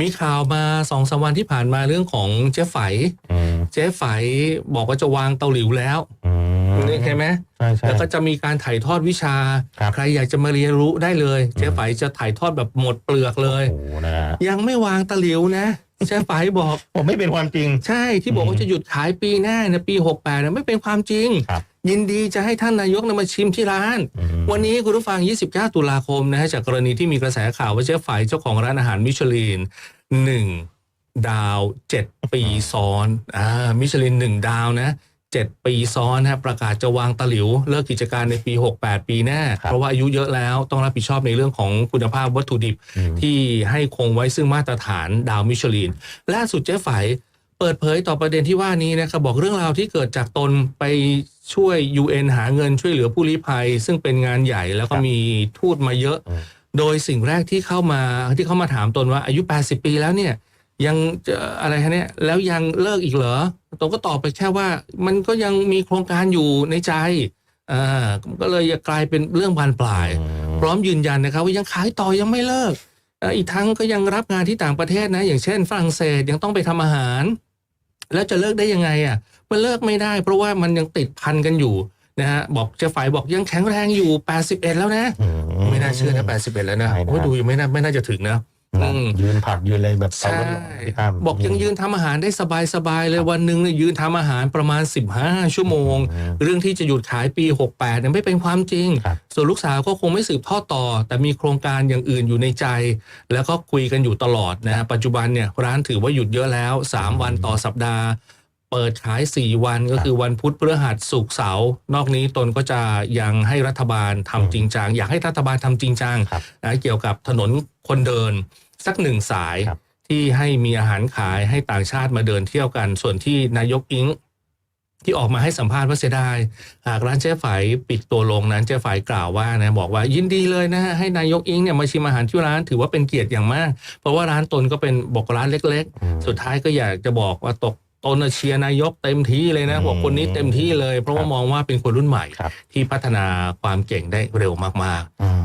มีข่าวมาสองสามวันที่ผ่านมาเรื่องของเจ๊ไฝอืมเจ๊ไฝบอกว่าจะวางเตาหลิวแล้วอืมนี่ใช่ไหมใช่ใช่ แล้วก็จะมีการถ่ายทอดวิชา ครับ ใครอยากจะมาเรียนรู้ได้เลย เจ๊ไฝจะถ่ายทอดแบบหมดเปลือกเลย โอ้โหนะฮะยังไม่วางตะหลิวนะเจ๊ไฝบอก ผมไม่เป็นความจริง ใช่ที่บอกว่าจะหยุดขายปีหน้านะปี 68นะไม่เป็นความจริง ครับ ยินดีจะให้ท่านนายกนำมาชิมที่ร้านอืมวันนี้คุณผู้ฟัง 29 ตุลาคมนะฮะจากกรณีที่มีกระแสข่าวว่าเชฟฝ่ายเจ้าของร้านอาหารมิชลิน1ดาว 7 ปีซ้อนอ่ามิชลิน1ดาวนะ7 ปีซ้อนนะประกาศจะวางตะหลิว เลิกกิจการในปี 68 ปีหน้าครับเพราะว่าอายุเยอะแล้วต้องรับผิดชอบในเรื่องของคุณภาพวัตถุดิบอืมที่ให้คงไว้ซึ่งมาตรฐานดาวมิชลินล่าสุดเจ๊ไฝ เปิดเผยต่อประเด็นที่ว่านี้นะครับบอกเรื่องราวที่เกิดจากตนไปช่วย UN หาเงินช่วยเหลือผู้ลี้ภัย ซึ่งเป็นงานใหญ่แล้วก็ครับมีทูตมาเยอะอืมโดยสิ่งแรกที่เข้ามาที่เขามาถามตนว่าอายุ 80 ปีแล้วเนี่ยยังจะอะไรฮะเนี่ยแล้วยังเลิกอีกเหรอตนก็ตอบไปแค่ว่า มันก็ยังมีโครงการอยู่ในใจอ่าก็เลยกลายเป็นเรื่องบานปลายอืมพร้อมยืนยันนะครับว่ายังขายต่อยังไม่เลิกเอ่ออีกทั้งก็ยังรับงานที่ต่างประเทศนะ อย่างเช่นฝรั่งเศสยังต้องไปทำอาหาร แล้วจะเลิกได้ยังไงอะมันเลิกไม่ได้ เพราะว่ามันยังติดพันกันอยู่นะฮะบอกเจ๊ฝ่ายบอกยังแข็งแรงอยู่ 81 แล้วนะอืไม่น่าเชื่อนะ 81 แล้วนะใช่นะโอ้ยดูยังไม่น่าไม่น่าจะถึงนะ นะอืม ยืนผักยืนอะไรแบบเอาใช่ รถลงที่ข้ามบอกยังยืนทำอาหารได้สบายๆเลยวันหนึ่งเนี่ยยืนทำอาหารประมาณ 15 ชั่วโมง อืม เรื่องที่จะหยุดขายปี 68เนี่ยไม่เป็นความจริง ครับ ส่วนลูกสาวก็คงไม่สืบทอดต่อ แต่มีโครงการอย่างอื่นอยู่ในใจ แล้วก็คุยกันอยู่ตลอดนะฮะปัจจุบันเนี่ยร้านถือว่าหยุดเยอะแล้ว 3 วันต่อสัปดาห์ เปิดขาย 4 วันก็คือวันพุธพฤหัสศุกร์เสาร์นอกนี้ตนก็จะยังให้รัฐบาลทำจริงจังอยากให้รัฐบาลทำจริงจังครับนะเกี่ยวกับถนนคนเดินสักหนึ่งสายครับที่ให้มีอาหารขายให้ต่างชาติมาเดินเที่ยวกัน ส่วนที่นายกอิงที่ออกมาให้สัมภาษณ์ว่าเสียดายหากร้านเจ๊ไฝปิดตัวลงนั้นเจ๊ไฝกล่าวว่านะบอกว่ายินดีเลยนะฮะให้นายกอิงเนี่ยมาชิมอาหารที่ร้านถือว่าเป็นเกียรติอย่างมาก เพราะว่าร้านตนก็เป็นบอกร้านเล็กอืมๆสุดท้ายก็อยากจะบอกว่าตก ตนน่ะเชียร์นายกเต็มที่เลยนะอืมบอกคนนี้เต็มที่เลย เพราะว่าครับมองว่าเป็นคนรุ่นใหม่ครับที่พัฒนาความเก่งได้เร็วมากๆอืม